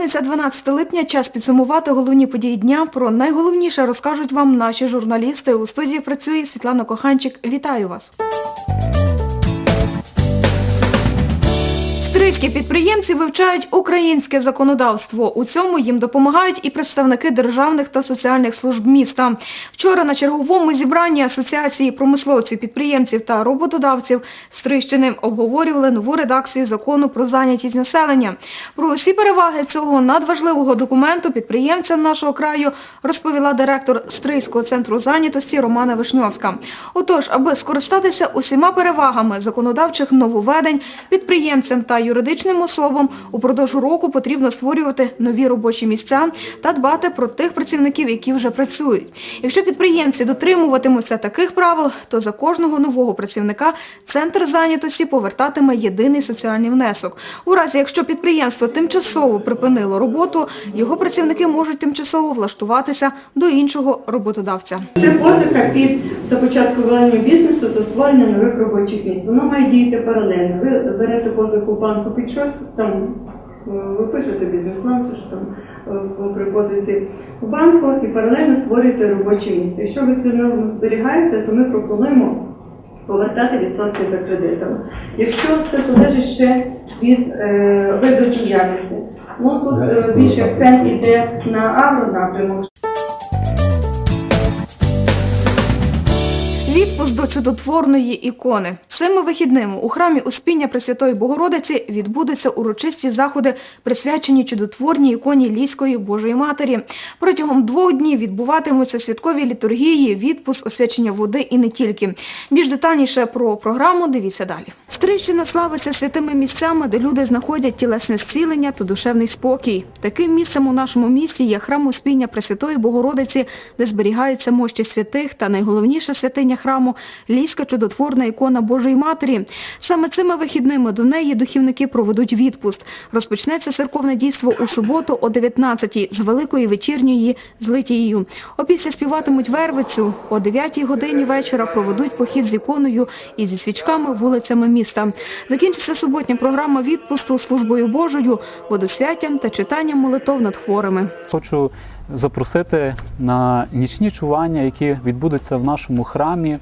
П'ятниця, 12 липня. Час підсумувати головні події дня. Про найголовніше розкажуть вам наші журналісти. У студії працює Світлана Коханчик. Вітаю вас. Стрийські підприємці вивчають українське законодавство. У цьому їм допомагають і представники державних та соціальних служб міста. Вчора на черговому зібранні асоціації промисловців, підприємців та роботодавців Стрийщини обговорювали нову редакцію закону про зайнятість населення. Про усі переваги цього надважливого документу підприємцям нашого краю розповіла директор Стрийського центру зайнятості Романа Вишньовська. Отож, аби скористатися усіма перевагами законодавчих нововведень, підприємцям та юридичним особам упродовж року потрібно створювати нові робочі місця та дбати про тих працівників, які вже працюють. Якщо підприємці дотримуватимуться таких правил, то за кожного нового працівника центр зайнятості повертатиме єдиний соціальний внесок. У разі, якщо підприємство тимчасово припинило роботу, його працівники можуть тимчасово влаштуватися до іншого роботодавця. Це позика під започаткування бізнесу та створення нових робочих місць. Воно має діяти паралельно. Ви берете позику банку під щось, там е, ви пишете бізнес-план, чи там е, при позиці в банку і паралельно створюєте робоче місце. Якщо ви цю норму зберігаєте, то ми пропонуємо повертати відсотки за кредитами. Якщо це залежить ще від е, виду діяльності, ну тут е, більше акцент йде на агронапрямок. Відпуск до чудотворної ікони. Цими вихідними у храмі Успіння Пресвятої Богородиці відбудуться урочисті заходи, присвячені чудотворній іконі Ліської Божої Матері. Протягом двох днів відбуватимуться святкові літургії, відпуск, освячення води і не тільки. Більш детальніше про програму дивіться далі. Стрищина славиться святими місцями, де люди знаходять тілесне зцілення та душевний спокій. Таким місцем у нашому місті є храм Успіння Пресвятої Богородиці, де зберігаються мощі святих та найголовніша святиня храму Ліська чудотворна ікона Божої Матері. Саме цими вихідними до неї духівники проведуть відпуст. Розпочнеться церковне дійство у суботу о 19-й з великої вечірньої з Литією. Опісля співатимуть вервицю. О 9-й годині вечора проведуть похід з іконою і зі свічками вулицями міста. Закінчиться суботня програма відпусту службою Божою, водосвяттям та читанням молитов над хворими. Хочу запросити на нічні чування, які відбудуться в нашому храмі,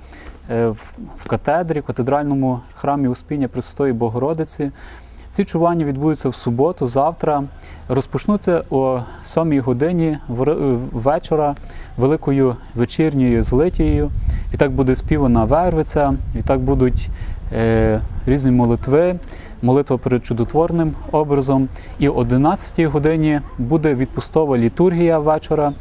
е, в в катедральному храмі Успіння Пресвятої Богородиці. Ці чування відбудуться в суботу, завтра. Розпочнуться о 7 годині е, вечора великою вечірньою злитією. І так буде співана вервиця, і так будуть е, різні молитви, молитва перед чудотворним образом. І о 11 годині буде відпустова літургія вечора.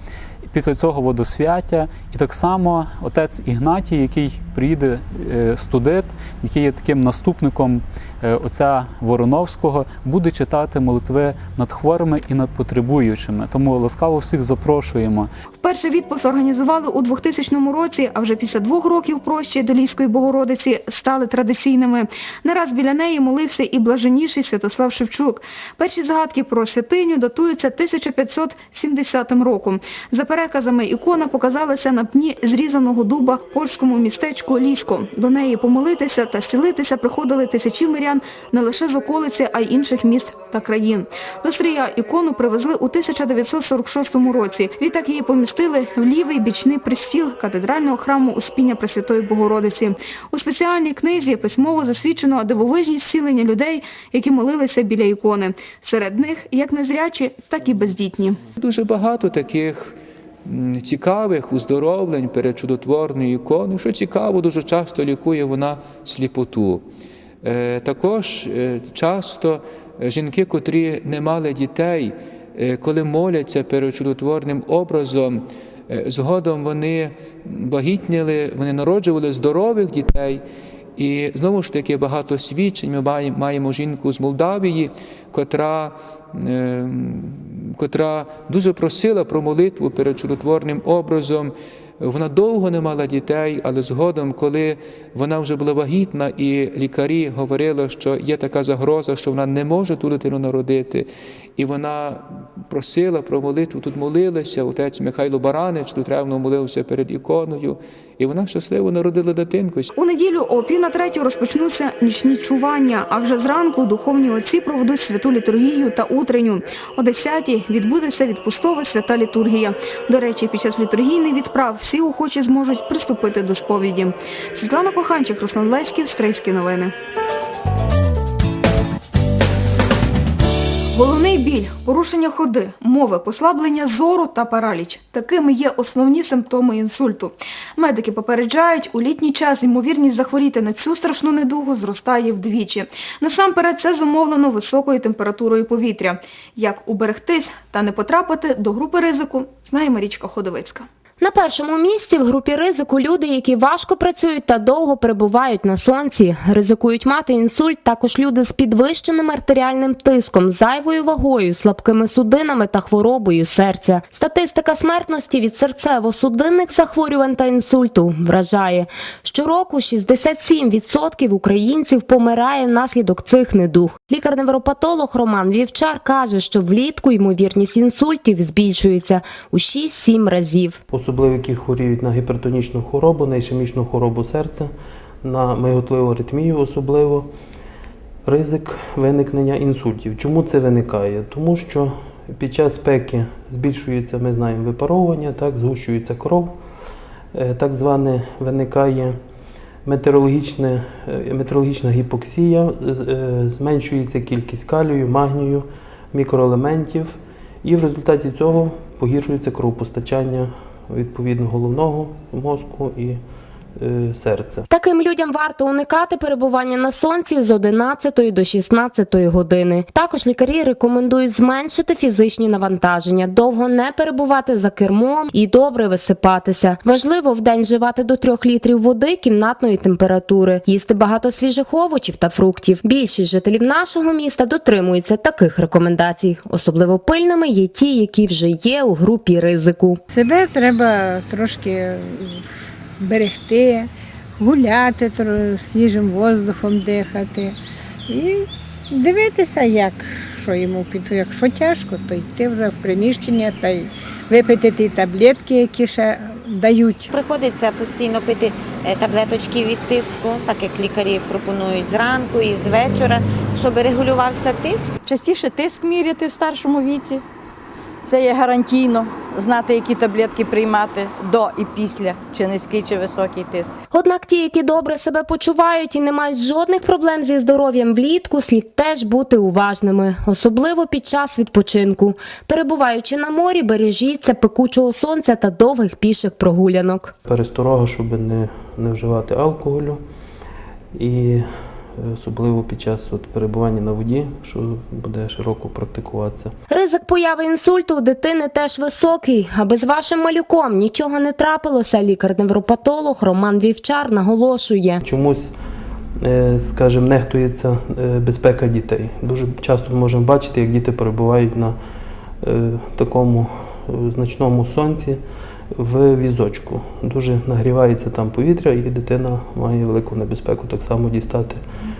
Після цього водосвяття, і так само отець Ігнатій, який приїде е, студит, який є таким наступником е, отця Вороновського, буде читати молитви над хворими і над потребуючими. Тому ласкаво всіх запрошуємо. Вперше відпуск організували у 2000 році, а вже після двох років прощі до Ліської Богородиці стали традиційними. Не раз біля неї молився і блаженніший Святослав Шевчук. Перші згадки про святиню датуються 1570 роком. За переказами ікона показалася на пні зрізаного дуба польському містечку Лісько. До неї помолитися та зцілитися приходили тисячі мирян не лише з околиці, а й інших міст та країн. До Стрия ікону привезли у 1946 році. Відтак її помістили в лівий бічний пристіл катедрального храму Успіння Пресвятої Богородиці. У спеціальній книзі письмово засвідчено дивовижні зцілення людей, які молилися біля ікони. Серед них як незрячі, так і бездітні. Дуже багато таких цікавих уздоровлень перед чудотворною іконою. Що цікаво, дуже часто лікує вона сліпоту. Е, Також е, часто жінки, котрі не мали дітей, е, коли моляться перед чудотворним образом, е, згодом вони вагітніли, вони народжували здорових дітей. І знову ж таки багато свідчень. Ми маємо- жінку з Молдавії, котра, е, котра дуже просила про молитву перед чудотворним образом. Вона довго не мала дітей, але згодом, коли вона вже була вагітна, і лікарі говорили, що є така загроза, що вона не може ту дитину народити. І вона просила про молитву, тут молилася, отець Михайло Баранич, тут ревно молився перед іконою, і вона щасливо народила дитинку. У неділю о пів на третю розпочнуться нічні чування, а вже зранку духовні отці проведуть святу літургію та утренню. О 10-й відбудеться відпустова свята літургія. До речі, під час літургійних відправ всі охочі зможуть приступити до сповіді. Світлана Коханчик, Руслан Леськів, Стрийські новини. Головний біль, порушення ходи, мови, послаблення зору та параліч. Такими є основні симптоми інсульту. Медики попереджають, у літній час ймовірність захворіти на цю страшну недугу зростає вдвічі. Насамперед це зумовлено високою температурою повітря. Як уберегтись та не потрапити до групи ризику, знає Марічка Ходовицька. На першому місці в групі ризику люди, які важко працюють та довго перебувають на сонці. Ризикують мати інсульт також люди з підвищеним артеріальним тиском, зайвою вагою, слабкими судинами та хворобою серця. Статистика смертності від серцево-судинних захворювань та інсульту вражає. Щороку 67% українців помирає внаслідок цих недуг. Лікар-невропатолог Роман Вівчар каже, що влітку ймовірність інсультів збільшується у 6-7 разів. Особливо які хворіють на гіпертонічну хворобу, на ішемічну хворобу серця, на миготливу аритмію особливо, ризик виникнення інсультів. Чому це виникає? Тому що під час спеки збільшується, ми знаємо, випаровування, так, згущується кров, Е, так зване виникає метеорологічне, е, метеорологічна гіпоксія, е, зменшується кількість калію, магнію, мікроелементів, і в результаті цього погіршується кровопостачання відповідно головного мозку і серця. Таким людям варто уникати перебування на сонці з 11 до 16 години. Також лікарі рекомендують зменшити фізичні навантаження, довго не перебувати за кермом і добре висипатися. Важливо в день вживати до 3 літрів води кімнатної температури, їсти багато свіжих овочів та фруктів. Більшість жителів нашого міста дотримуються таких рекомендацій. Особливо пильними є ті, які вже є у групі ризику. Себе треба трошки берегти, гуляти свіжим воздухом дихати і дивитися, як що йому під. Якщо тяжко, то йти вже в приміщення та й випити ті таблетки, які ще дають. Приходиться постійно пити е, таблеточки від тиску, так як лікарі пропонують зранку і з вечора, щоб регулювався тиск. частіше тиск міряти в старшому віці. Це є гарантійно знати, які таблетки приймати до і після, чи низький, чи високий тиск. Однак ті, які добре себе почувають і не мають жодних проблем зі здоров'ям влітку, слід теж бути уважними, особливо під час відпочинку. Перебуваючи на морі, бережіться пекучого сонця та довгих піших прогулянок. Пересторога, щоб не, не вживати алкоголю і особливо під час от, перебування на воді, що буде широко практикуватися. Ризик появи інсульту у дитини теж високий. Аби з вашим малюком нічого не трапилося, лікар-невропатолог Роман Вівчар наголошує. Чомусь, е, скажімо, нехтується е, безпека дітей. Дуже часто можемо бачити, як діти перебувають на е, такому значному сонці в візочку. Дуже нагрівається там повітря, і дитина має велику небезпеку так само дістати,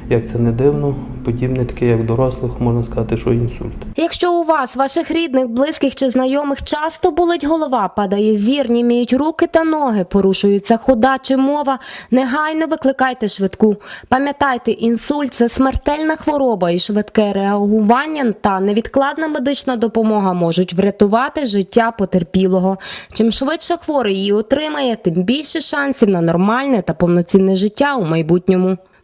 як це не дивно, подібне таке, як дорослих, можна сказати, що інсульт. Якщо у вас, ваших рідних, близьких чи знайомих часто болить голова, падає зір, німіють руки та ноги, порушується хода чи мова, негайно викликайте швидку. Пам'ятайте, інсульт це смертельна хвороба і швидке реагування та невідкладна медична допомога можуть врятувати життя потерпілого. Чим швидше хворий її отримає, тим більше шансів на нормальне та повноцінне життя у майбутньому.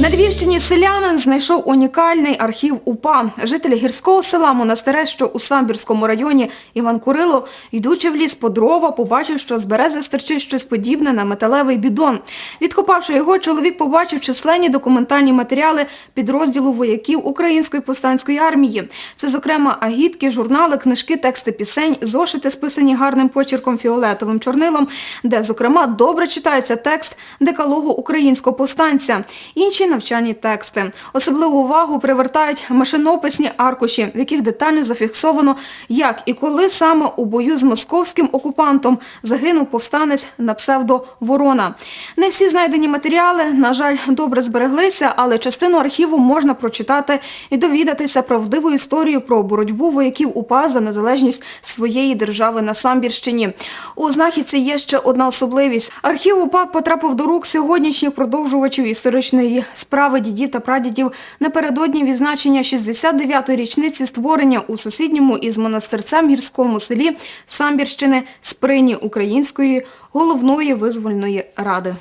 На Львівщині селянин знайшов унікальний архів УПА. Жителі гірського села Монастире, що у Самбірському районі Іван Курило, йдучи в ліс по дрова, побачив, що з берези стирчить щось подібне на металевий бідон. Відкопавши його, чоловік побачив численні документальні матеріали підрозділу вояків Української повстанської армії. Це, зокрема, агітки, журнали, книжки, тексти пісень, зошити, списані гарним почерком фіолетовим чорнилом, де, зокрема, добре читається текст декалогу українського повстанця. Інші навчальні тексти. Особливу увагу привертають машинописні аркуші, в яких детально зафіксовано, як і коли саме у бою з московським окупантом загинув повстанець на псевдо Ворона. Не всі знайдені матеріали, на жаль, добре збереглися, але частину архіву можна прочитати і довідатися правдиву історію про боротьбу вояків УПА за незалежність своєї держави на Самбірщині. У знахідці є ще одна особливість. Архів УПА потрапив до рук сьогоднішніх продовжувачів історичної справи дідів та прадідів напередодні відзначення 69-ї річниці створення у сусідньому із монастирцем гірському селі Самбірщини Сприні Української головної визвольної ради.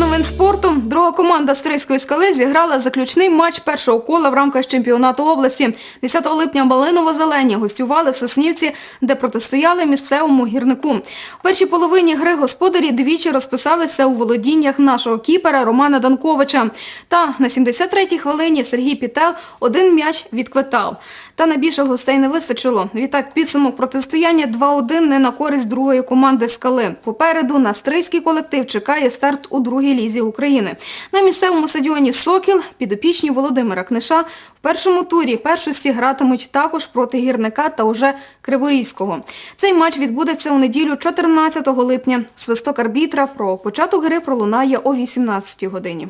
Новин спорту. Друга команда Стрийської скали зіграла заключний матч першого кола в рамках чемпіонату області. 10 липня Малиново-Зелені гостювали в Соснівці, де протистояли місцевому гірнику. У першій половині гри господарі двічі розписалися у володіннях нашого кіпера Романа Данковича. Та на 73-й хвилині Сергій Пітел один м'яч відквитав. Та на більше гостей не вистачило. Відтак підсумок протистояння 2-1 не на користь другої команди скали. Попереду на стрийський колектив чекає старт у другій лізі України. На місцевому стадіоні Сокіл підопічні Володимира Книша в першому турі першості гратимуть також проти гірника та уже Криворізького. Цей матч відбудеться у неділю 14 липня. Свисток арбітра про початок гри пролунає о 18 годині.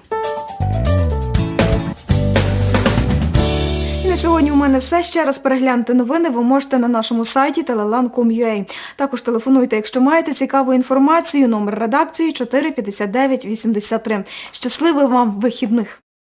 Сьогодні у мене все. Ще раз переглянути новини ви можете на нашому сайті telelan.com.ua. Також телефонуйте, якщо маєте цікаву інформацію. Номер редакції 45983. Щасливих вам вихідних!